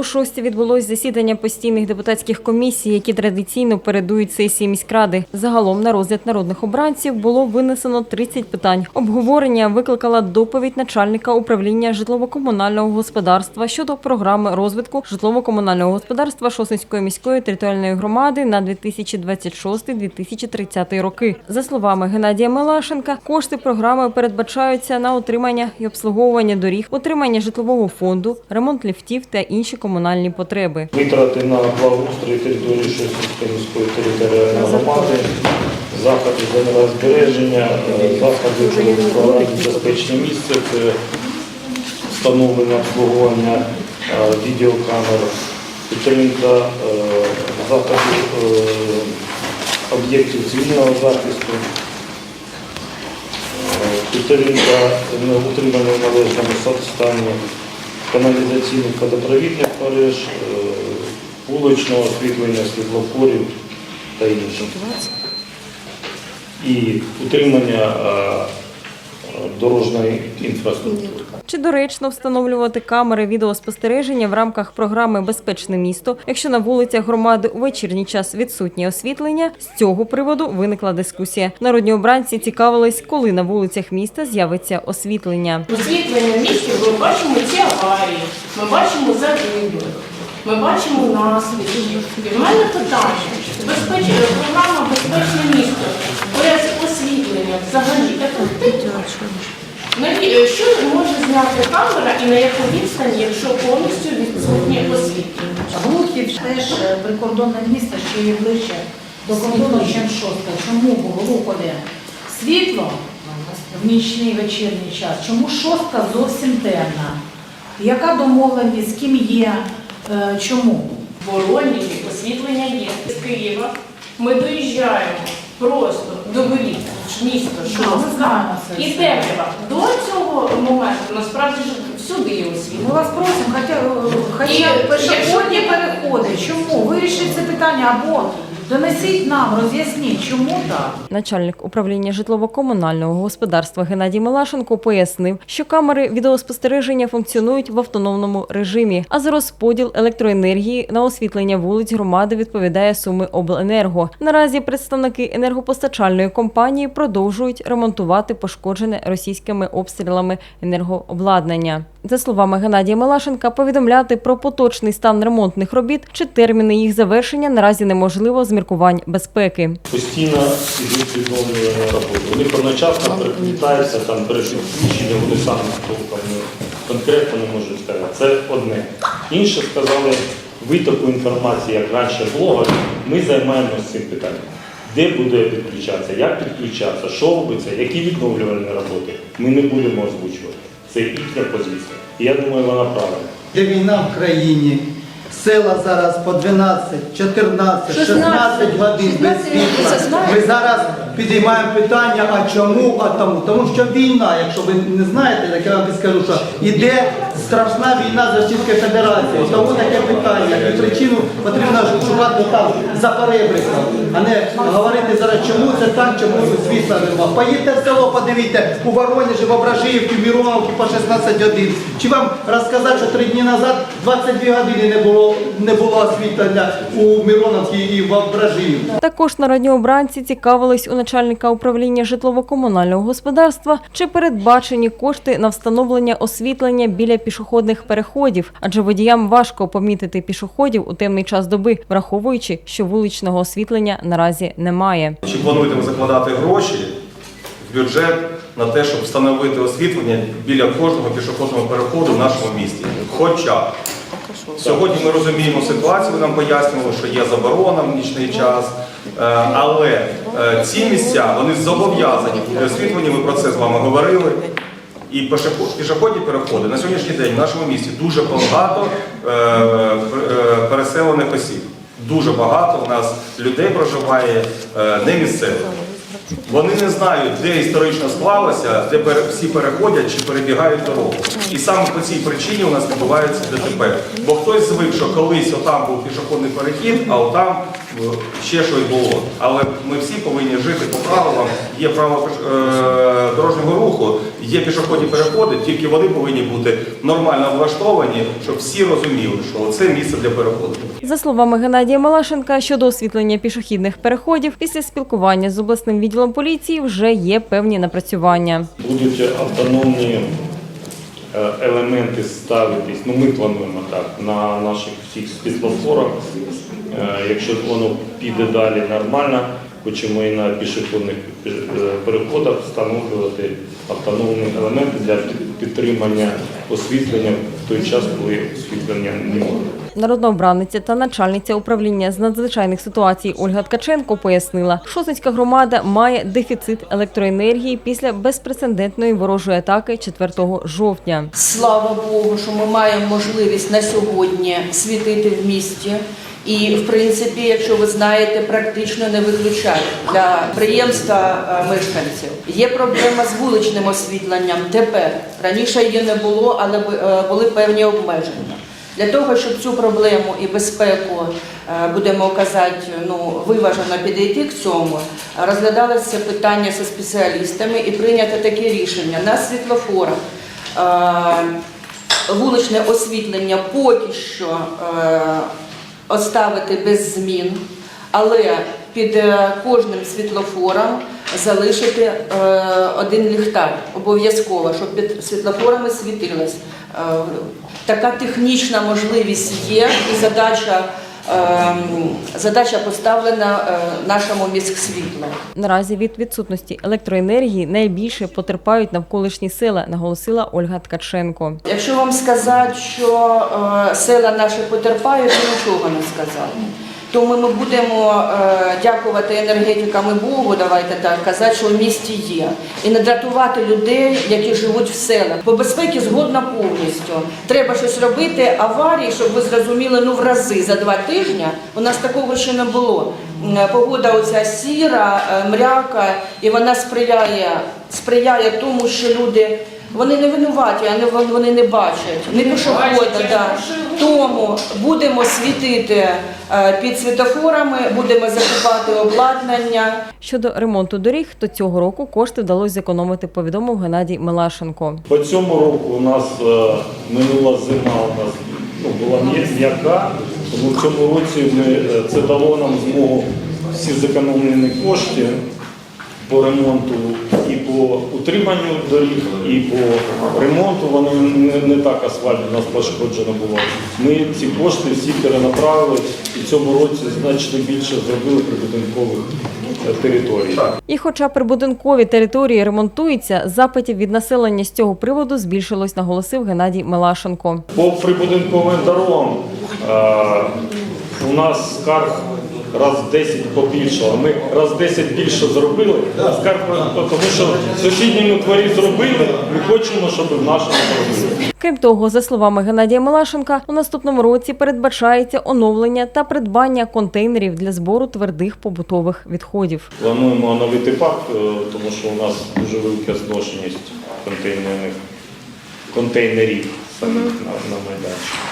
У шості відбулось засідання постійних депутатських комісій, які традиційно передують сесії міськради. Загалом на розгляд народних обранців було винесено 30 питань. Обговорення викликала доповідь начальника управління житлово-комунального господарства щодо програми розвитку житлово-комунального господарства Шосинської міської територіальної громади на 2026-2030 роки. За словами Геннадія Мелашенка, кошти програми передбачаються на утримання і обслуговування доріг, утримання житлового фонду, ремонт ліфтів та інші комунальні потреби. Витрати на благоустрій території Шосткої міської територіальної громади, заходи з е, заходи програмі «Безпечне місце», це встановлення обслуговування е, відеокамер, підтримка е, заходів об'єктів цивільного захисту, підтримка на утримання в належному стані каналізаційних водопровідних мереж, вуличного освітлення світлофорів та інше. І утримання е, дорожньої інфраструктури. Чи доречно встановлювати камери відеоспостереження в рамках програми Безпечне місто, якщо на вулицях громади у вечірній час відсутнє освітлення? З цього приводу виникла дискусія. Народні обранці цікавились, коли на вулицях міста з'явиться освітлення. Освітлення місті ми бачимо ці аварії, ми бачимо загиблих, ми бачимо наслідки. І в мене питання, безпеч... програма Безпечне місто без освітлення взагалі ефективно? Наві- Що може зняти камера і на яку відстань, якщо повністю відсутнє освітлення? Глухів теж прикордонне місто, що є ближче до кордону, ніж шостка. Чому бо Глухові світло в нічний вечірній час? Чому шостка зовсім темна? Яка домовленість, з ким є? Е, Чому? В Воронежі освітлення є. З Києва ми доїжджаємо просто до воріт, місто, ми знаємо це і дерева. До цього моменту насправді ж всюди є Ми вас просимо, хоча, е, хоча І б якщо- переходи. Чому? Вирішить це питання або донесіть нам, роз'ясніть, чому так? Начальник управління житлово-комунального господарства Геннадій Милашенко пояснив, що камери відеоспостереження функціонують в автономному режимі, а за розподіл електроенергії на освітлення вулиць громади відповідає суми обленерго. Наразі представники енергопостачальної компанії продовжують ремонтувати пошкоджене російськими обстрілами енергообладнання. За словами Геннадія Милашенка, повідомляти про поточний стан ремонтних робіт чи терміни їх завершення наразі неможливо з міркувань безпеки. Постійно ідуть відновлювання роботи. Вони одночасно переплітаються, там перешвидчення, вони самі толком конкретно не можуть сказати. Це одне. Інше сказали, ви таку інформацію, як раніше було, ми займаємося цим питанням. Де буде підключатися, як підключатися, що робиться, які відновлювальні роботи, ми не будемо озвучувати. Це їхня позиція. І я думаю, вона правильна. Де війна в країні, села зараз по 12, 14, 16 годин без світла. Ми зараз підіймаємо питання, а чому, а тому. Тому що війна, якщо ви не знаєте, так я вам скажу, що іде страшна війна з Російською Федерацією. Тому таке питання. І причину потрібно шукати там за перебриком, а не говорити зараз, чому це так, чому світла нема. Поїдьте в село, подивіться, у Воронежі, в Ображиївці, в Мироновці по 16 годин. Чи вам розказати, що три дні назад 22 години не було, не було освітлення у Мироновці і в Ображиївці? Також народні обранці цікавились у начальника управління житлово-комунального господарства, чи передбачені кошти на встановлення освітлення біля пішохідних переходів, адже водіям важко помітити пішоходів у темний час доби, враховуючи, що вуличного освітлення наразі немає. Чи плануєте ви закладати гроші в бюджет на те, щоб встановити освітлення біля кожного пішохідного переходу в нашому місті? Хоча. Сьогодні ми розуміємо ситуацію, ви нам пояснювали, що є заборона в нічний час, е, але е, ці місця вони зобов'язані бути освітлені, ми про це з вами говорили. І пішохідні переходи на сьогоднішній день в нашому місті дуже багато е, переселених осіб. Дуже багато у нас людей проживає не місцевих. Вони не знають, де історично склалося, де всі переходять чи перебігають дорогу. І саме по цій причині у нас відбувається ДТП. Бо хтось звик, що колись отам був пішохідний перехід, а отам е, ще щось було. Але ми всі повинні жити по правилам. Є право е, дорожнього руху, є пішохідні переходи, тільки вони повинні бути нормально влаштовані, щоб всі розуміли, що це місце для переходу. За словами Геннадія Малашенка, щодо освітлення пішохідних переходів, після спілкування з обласним відділом поліції вже є певні напрацювання. Будуть автономні е, елементи ставитись, ну ми плануємо так, на наших всіх світлофорах. Е, Якщо воно піде далі нормально, хочемо і на пішохідних е, переходах встановлювати автономні елементи для підтримання освітлення в той час, коли освітлення немає. Народна обраниця та начальниця управління з надзвичайних ситуацій Ольга Ткаченко пояснила, Шосницька громада має дефіцит електроенергії після безпрецедентної ворожої атаки 4 жовтня. Слава Богу, що ми маємо можливість на сьогодні світити в місті. І, в принципі, якщо ви знаєте, практично не виключають для підприємства е, мешканців. Є проблема з вуличним освітленням тепер. Раніше її не було, але е, були певні обмеження. Для того, щоб цю проблему і безпеку, е, будемо казати, ну, виважено підійти к цьому, розглядалося питання зі спеціалістами і прийнято таке рішення на світлофорах. Вуличне освітлення поки що оставити без змін, але під е, кожним світлофором залишити е, один ліхтар обов'язково, щоб під світлофорами світилось. Е, Така технічна можливість є і задача, задача поставлена е, нашому міськсвітлу. Наразі від відсутності електроенергії найбільше потерпають навколишні села, наголосила Ольга Ткаченко. Якщо вам сказати, що е, села наші потерпають, то нічого не сказали. Тому ми будемо е, дякувати енергетикам і Богу, давайте так казати, що в місті є. І не дратувати людей, які живуть в селах. По безпеці згодна повністю. Треба щось робити, аварії, щоб ви зрозуміли, ну в рази за два тижні. У нас такого ще не було. Погода оця сіра, е, мряка, і вона сприяє, сприяє тому, що люди. Вони не винуваті, а не вони не бачать. Не пішохода, да. Тому будемо світити е, під світофорами, будемо закупати обладнання. Щодо ремонту доріг, то цього року кошти вдалося зекономити, повідомив Геннадій Милашенко. По цьому року у нас е, минула зима у нас ну, була м'я- м'яка, тому в цьому році ми, е, це дало нам змогу всі зекономлені кошти по ремонту по утриманню доріг, і по ремонту. Вони не, не так асфальт у нас пошкоджено було. Ми ці кошти всі перенаправили і в цьому році значно більше зробили прибудинкових е, територій. І хоча прибудинкові території ремонтуються, запитів від населення з цього приводу збільшилось, наголосив Геннадій Милашенко. По прибудинковим дорогам е, у нас скарг раз в 10 побільшало. Ми раз в 10 більше зробили, скарг, тому що в сусідньому дворі зробили, ми хочемо, щоб в нашому зробили. Крім того, за словами Геннадія Милашенка, у наступному році передбачається оновлення та придбання контейнерів для збору твердих побутових відходів. Плануємо оновити парк, е, тому що у нас дуже велика зношеність контейнерних контейнерів самих на, на майданчику.